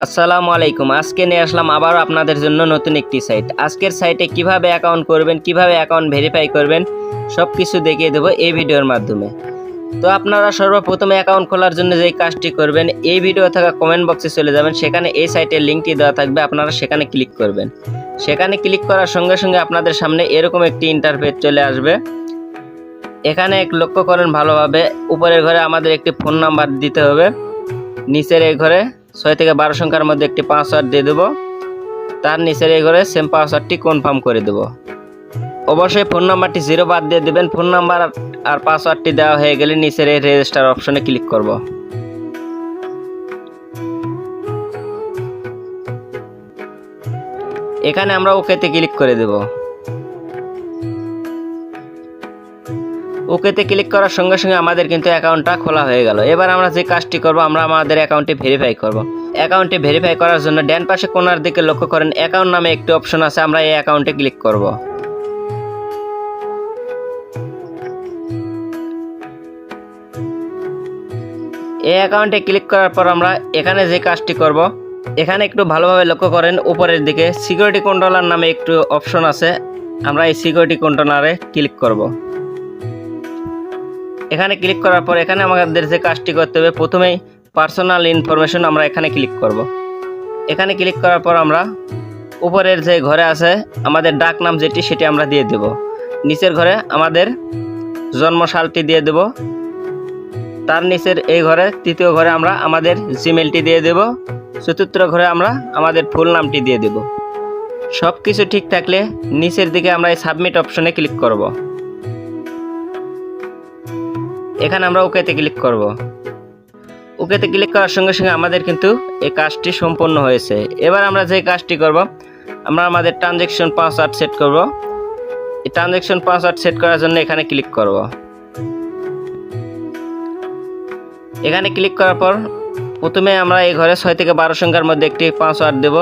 আসসালামু আলাইকুম। আজকে নিয়ে আসলাম আবারও আপনাদের জন্য নতুন একটি সাইট আজকের সাইটে কীভাবে অ্যাকাউন্ট করবেন, কীভাবে অ্যাকাউন্ট ভেরিফাই করবেন সব কিছু দেখিয়ে দেবো এই ভিডিওর মাধ্যমে। তো আপনারা সর্বপ্রথমে অ্যাকাউন্ট খোলার জন্য যেই কাজটি করবেন, এই ভিডিও থাকা কমেন্ট বক্সে চলে যাবেন। সেখানে এই সাইটের লিঙ্কটি দেওয়া থাকবে, আপনারা সেখানে ক্লিক করবেন। সেখানে ক্লিক করার সঙ্গে সঙ্গে আপনাদের সামনে এরকম একটি ইন্টারফেস চলে আসবে। এখানে এক লক্ষ্য করেন ভালোভাবে। উপরের ঘরে আমাদের একটি ফোন নাম্বার দিতে হবে। নিচের এই ঘরে ছয় থেকে বারো সংখ্যার মধ্যে একটি পাসওয়ার্ড দিয়ে দেবো। তার নিচের এই ঘরে সেম পাসওয়ার্ডটি কনফার্ম করে দেবো। অবশ্যই ফোন নাম্বারটি জিরো বাদ দিয়ে দেবেন। ফোন নাম্বার আর পাসওয়ার্ডটি দেওয়া হয়ে গেলে নিচের এই রেজিস্টার অপশনে ক্লিক করব। এখানে আমরা ওকেতে ক্লিক করে দেব। ওকেতে ক্লিক করার সঙ্গে সঙ্গে আমাদের কিন্তু অ্যাকাউন্টটা খোলা হয়ে গেল। এবার আমরা যে কাজটি করব, আমরা আমাদের অ্যাকাউন্টটি ভেরিফাই করব। অ্যাকাউন্টটি ভেরিফাই করার জন্য ডান পাশে কোনার দিকে লক্ষ্য করেন অ্যাকাউন্ট নামে একটি অপশন আছে, আমরা এই অ্যাকাউন্টে ক্লিক করব। এই অ্যাকাউন্টে ক্লিক করার পর আমরা এখানে যে কাজটি করব, এখানে একটু ভালোভাবে লক্ষ্য করেন, উপরের দিকে সিকিউরিটি কন্ট্রোলার নামে একটু অপশন আছে, আমরা এই সিকিউরিটি কন্ট্রোলারে ক্লিক করব। এখানে ক্লিক করার পর এখানে আমাদের যে কাজটি করতে হবে, প্রথমেই পার্সোনাল ইনফরমেশন আমরা এখানে ক্লিক করব। এখানে ক্লিক করার পর আমরা উপরের যে ঘরে আছে, আমাদের ডাক নাম যেটি, সেটি আমরা দিয়ে দেব। নিচের ঘরে আমাদের জন্মসালটি দিয়ে দেব। তার নিচের এই ঘরে, তৃতীয় ঘরে আমরা আমাদের জিমেলটি দিয়ে দেব। চতুর্থ ঘরে আমরা আমাদের ফুল নামটি দিয়ে দেব। সব কিছু ঠিক থাকলে নিচের দিকে আমরা এই সাবমিট অপশনে ক্লিক করব। এখানে আমরা ওকেতে ক্লিক করব। ওকেতে ক্লিক করার সঙ্গে সঙ্গে আমাদের কিন্তু এই কাজটি সম্পন্ন হয়েছে। এবার আমরা যে কাজটি করব, আমরা আমাদের ট্রানজ্যাকশন পাসওয়ার্ড সেট করব। এই ট্রানজ্যাকশন পাসওয়ার্ড সেট করার জন্য এখানে ক্লিক করব। এখানে ক্লিক করার পর প্রথমে আমরা এই ঘরে ছয় থেকে বারো সংখ্যার মধ্যে একটি পাসওয়ার্ড দেব।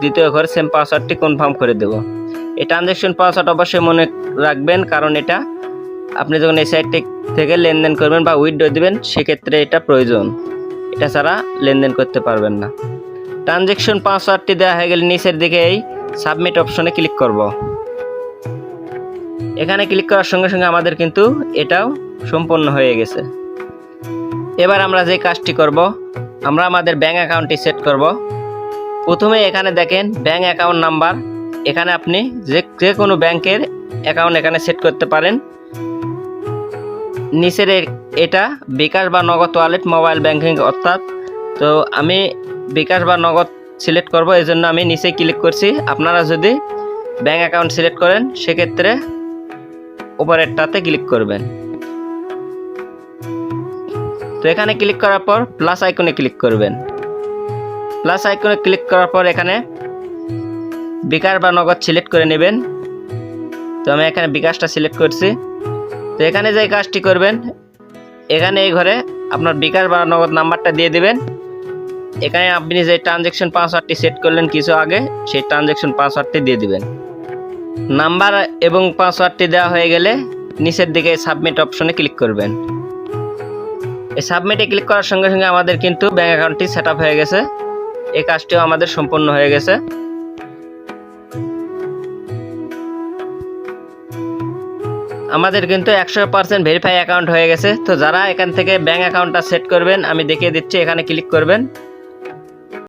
দ্বিতীয় ঘরে সেম পাসওয়ার্ডটি কনফার্ম করে দেব। এই ট্রানজ্যাকশন পাসওয়ার্ড অবশ্যই মনে রাখবেন, কারণ এটা আপনি যখন এই সাইটটি থেকে লেনদেন করবেন বা উইথড্র দিবেন, সেক্ষেত্রে এটা প্রয়োজন। এটা ছাড়া লেনদেন করতে পারবেন না। ট্রানজ্যাকশন পাসওয়ার্ডটি দেওয়া হয়ে গেলে নিচের দিকে এই সাবমিট অপশনে ক্লিক করব। এখানে ক্লিক করার সঙ্গে সঙ্গে আমাদের কিন্তু এটাও সম্পন্ন হয়ে গেছে। এবার আমরা যে কাজটি করব, আমরা আমাদের ব্যাঙ্ক অ্যাকাউন্টটি সেট করব। প্রথমে এখানে দেখেন ব্যাঙ্ক অ্যাকাউন্ট নাম্বার এখানে আপনি যে যে কোনো ব্যাংকের অ্যাকাউন্ট এখানে সেট করতে পারেন। নিচের এটা বিকাশ বা নগদ ওয়ালেট, মোবাইল ব্যাংকিং অর্থাৎ, তো আমি বিকাশ বা নগদ সিলেক্ট করব এই জন্য আমি নিচে ক্লিক করছি। আপনারা যদি ব্যাঙ্ক অ্যাকাউন্ট সিলেক্ট করেন, সেক্ষেত্রে উপরেরটাতে ক্লিক করবেন। তো এখানে ক্লিক করার পর প্লাস আইকনে ক্লিক করবেন। প্লাস আইকনে ক্লিক করার পর এখানে বিকাশ বা নগদ সিলেক্ট করে নেবেন। তো আমি এখানে বিকাশটা সিলেক্ট করছি। তো এখানে যে কাজটি করবেন, এখানে এই ঘরে আপনার বিকাশ বা নগদ নাম্বারটা দিয়ে দিবেন। এখানে আপনি যে ট্রানজ্যাকশন পাসওয়ার্ডটি সেট করলেন কিছু আগে, সেই ট্রানজ্যাকশন পাসওয়ার্ডটি দিয়ে দিবেন। নাম্বার এবং পাসওয়ার্ডটি দেওয়া হয়ে গেলে নিচের দিকে সাবমিট অপশনে ক্লিক করবেন। এই সাবমিটে ক্লিক করার সঙ্গে সঙ্গে আমাদের কিন্তু ব্যাঙ্ক অ্যাকাউন্টটি সেট হয়ে গেছে। এই কাজটিও আমাদের সম্পূর্ণ হয়ে গেছে। আমাদের কিন্তু একশো পার্সেন্ট ভেরিফাই অ্যাকাউন্ট হয়ে গেছে। তো যারা এখান থেকে ব্যাঙ্ক অ্যাকাউন্টটা সেট করবেন, আমি দেখিয়ে দিচ্ছি, এখানে ক্লিক করবেন।